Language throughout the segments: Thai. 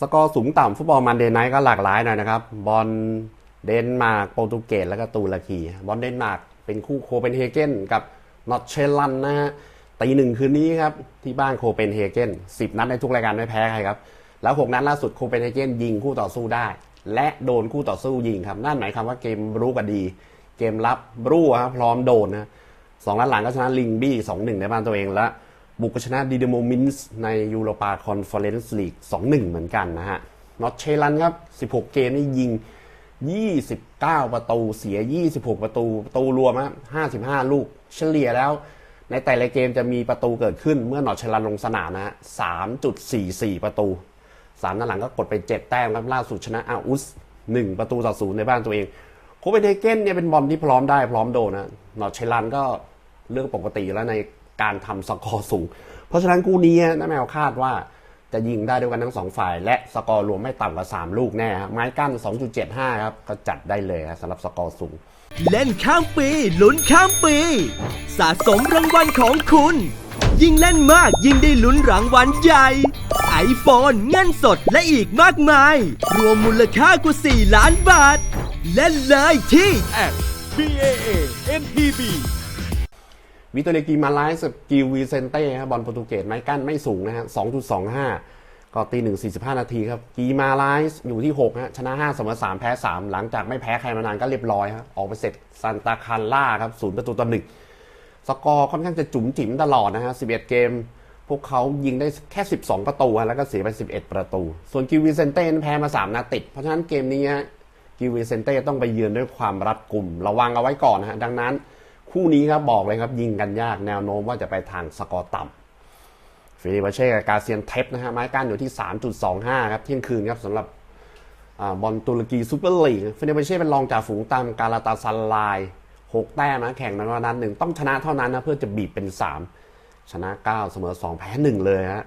สกอร์สูงต่ำฟุตบอลมันเดนไนท์ก็หลากหลายหน่อยนะครับ บอลเดนมาร์กโปรตุเกสแล้วก็ตุรกี บอลเดนมาร์กเป็นคู่โคเปนเฮเกนกับนอตเชลันนะฮะตีหนึ่งคืนนี้ครับ ที่บ้านโคเปนเฮเกนสิบนัดในทุกรายการไม่แพ้ใครครับ แล้ว 6 นัดล่าสุดโคเปนเฮเกนยิงคู่ต่อสู้ได้ และโดนคู่ต่อสู้ยิงครับ นั่นหมายความว่าเกมรู้กันดี เกมรับรู้ครับพร้อมโดนนะสองนัดหลังก็ชนะลิงบี้สองหนึ่งในบ้านตัวเองและ บุกชนะดีเดโมมินส์ในยูโรปาคอนเฟอเรนซ์ลีก 2-1 เหมือนกันนะฮะนอตเชลันครับ 16 เกมนี่ยิง 29 ประตู เสีย 26 ประตู ประตูรวมครับ55 ลูก เฉลี่ยแล้ว ในแต่ละเกมจะมีประตูเกิดขึ้นเมื่อนอตเชลันลงสนามนะฮะ3.44 ประตูสามนัดหลังก็กดไป 7 แต้มครับล่าสุดชนะอาอุส 1 ประตูต่อศูนย์ในบ้านตัวเองโคเปนเฮเกนเนี่ยเป็นบอลที่พร้อมได้พร้อมโดนนะนอตเชลันก็เรื่องปกติแล้วใน การทำสกอร์สูง เพราะฉะนั้นคู่นี้นะแมวคาดว่าจะยิงได้ด้วยกันทั้งสองฝ่าย และสกอร์รวมไม่ต่ำกว่า 3 ลูกแน่ครับไม้กั้น 2.75 ครับ ก็จัดได้เลยครับสำหรับสกอร์สูง เล่นข้ามปีลุ้นข้ามปี สะสมรางวัลของคุณ ยิ่งเล่นมากยิ่งได้ลุ้นรางวัลใหญ่ไอโฟนเงินสดและอีกมากมาย รวมมูลค่ากว่า 4 ล้านบาท เล่นเลยที่ at BAA NPB วิตอเรกีมาไลส์กับกิลวีเซนเต้ครับบอลโปรตุเกสไม้กั้นไม่สูงนะฮะ2.25 ก็ตีหนึ่ง45 นาทีครับ กีมาไลส์อยู่ที่6ฮะชนะ5เสมอ3แพ้ 3 หลังจากไม่แพ้ใครมานานก็เรียบร้อยครับออกไปเสร็จซันตาคาร่าครับศูนย์ประตูต่อหนึ่งสกอร์ค่อนข้างจะจุ๋มจิ๋มตลอดนะฮะ11 เกม พวกเขายิงได้แค่ 12 ประตูฮะแล้วก็เสียไป 11 ประตู ส่วนกิวีเซนเต้แพ้มา 3นัดติด เพราะฉะนั้นเกมนี้ฮะกิวีเซนเต้ต้องไปเยือนด้วยความรัดกุมระวังเอาไว้ก่อนนะฮะดังนั้น คู่นี้ครับบอกเลยครับยิงกันยากแนวโน้มว่าจะไปทางสกอร์ต่ำฟิลิปเช่กับกาเซียนเทปนะฮะไม้กั้นอยู่ที่ 3.25 ครับเที่ยงคืนครับสำหรับอบอลตุรกีซูเปอร์ลีกฟิลิปเช่เป็นรองจ่าฝูงตามกาลาตาซาลาย6แต้มนะแข่งในวันนั้นหนึ่งต้องชนะเท่านั้นนะเพื่อจะบีบเป็น 3 ชนะ 9 เสมอ 2 แพ้ 1 เลยฮะ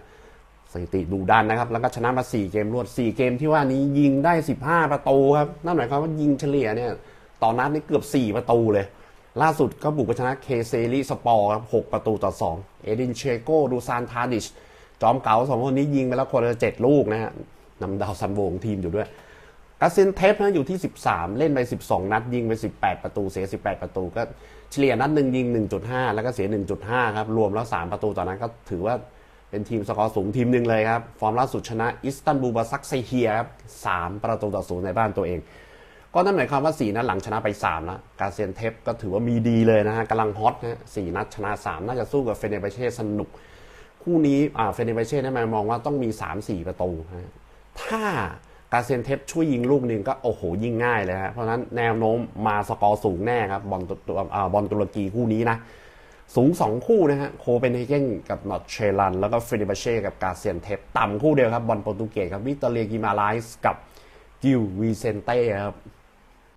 สถิติดูดันนะครับ แล้วก็ชนะมา 4 เกมรวด 4 เกมที่ว่านี้ยิงได้ 15 ประตูครับนั่นหมายความว่ายิงเฉลี่ยเนี่ยต่อนัดนี่เกือบ 4 ประตูเลย ล่าสุดก็บุกชนะเคเซริสปอร์ครับ6ประตูต่อ 2 เอดินเชโกดูซานทาดิช จอมเก๋าสองคนนี้ยิงไปแล้วคนละเจ็ดลูกนะฮะนำดาวซันโวงทีมอยู่ด้วยกาเซนเทปนะอยู่ที่ 13 เล่นไป 12 นัด ยิงไป 18 ประตูเสีย 18 ประตูก็เฉลี่ยนัดหนึ่งยิง 1.5 แล้วก็เสีย 1.5 ครับ รวมแล้ว 3 ประตูต่อนนั้นก็ถือว่าเป็นทีมสกอร์สูงทีมหนึ่งเลยครับ ฟอร์มล่าสุดชนะอิสตันบูลบาซักเซเฮียครับ 3 ประตูต่อศูนย์ในบ้านตัวเอง ก็นั่นหมายความว่า 4 นัดหลังชนะไป3แล้วกาเซียนเทปก็ถือว่ามีดีเลยนะฮะกำลังฮอตนะฮะสนัดชนะ 3 น่าจะสู้กับเฟเนเบเช่สนุก คู่นี้อ่าเฟเนเบเช่ได้มามองว่าต้องมี 3-4 ประตูนะฮะถ้ากาเซียนเทปช่วยยิงลูกหนึ่งก็โอ้โหยิงง่ายเลยฮะเพราะฉะนั้นแนวโน้มมาสกอร์สูงแน่ครับบอลตัวอ่าบอลตุรกีคู่นี้นะสูง 2 คู่นะฮะโคเปนเฮเกนกับนอตเชลัน แล้วก็เฟเนเบเช่กับกาเซียนเทปต่ำคู่เดียวครับบอลโปรตุเกสครับวิตเรียกิมาไลส์กับกิลวีเซนเต้ครับ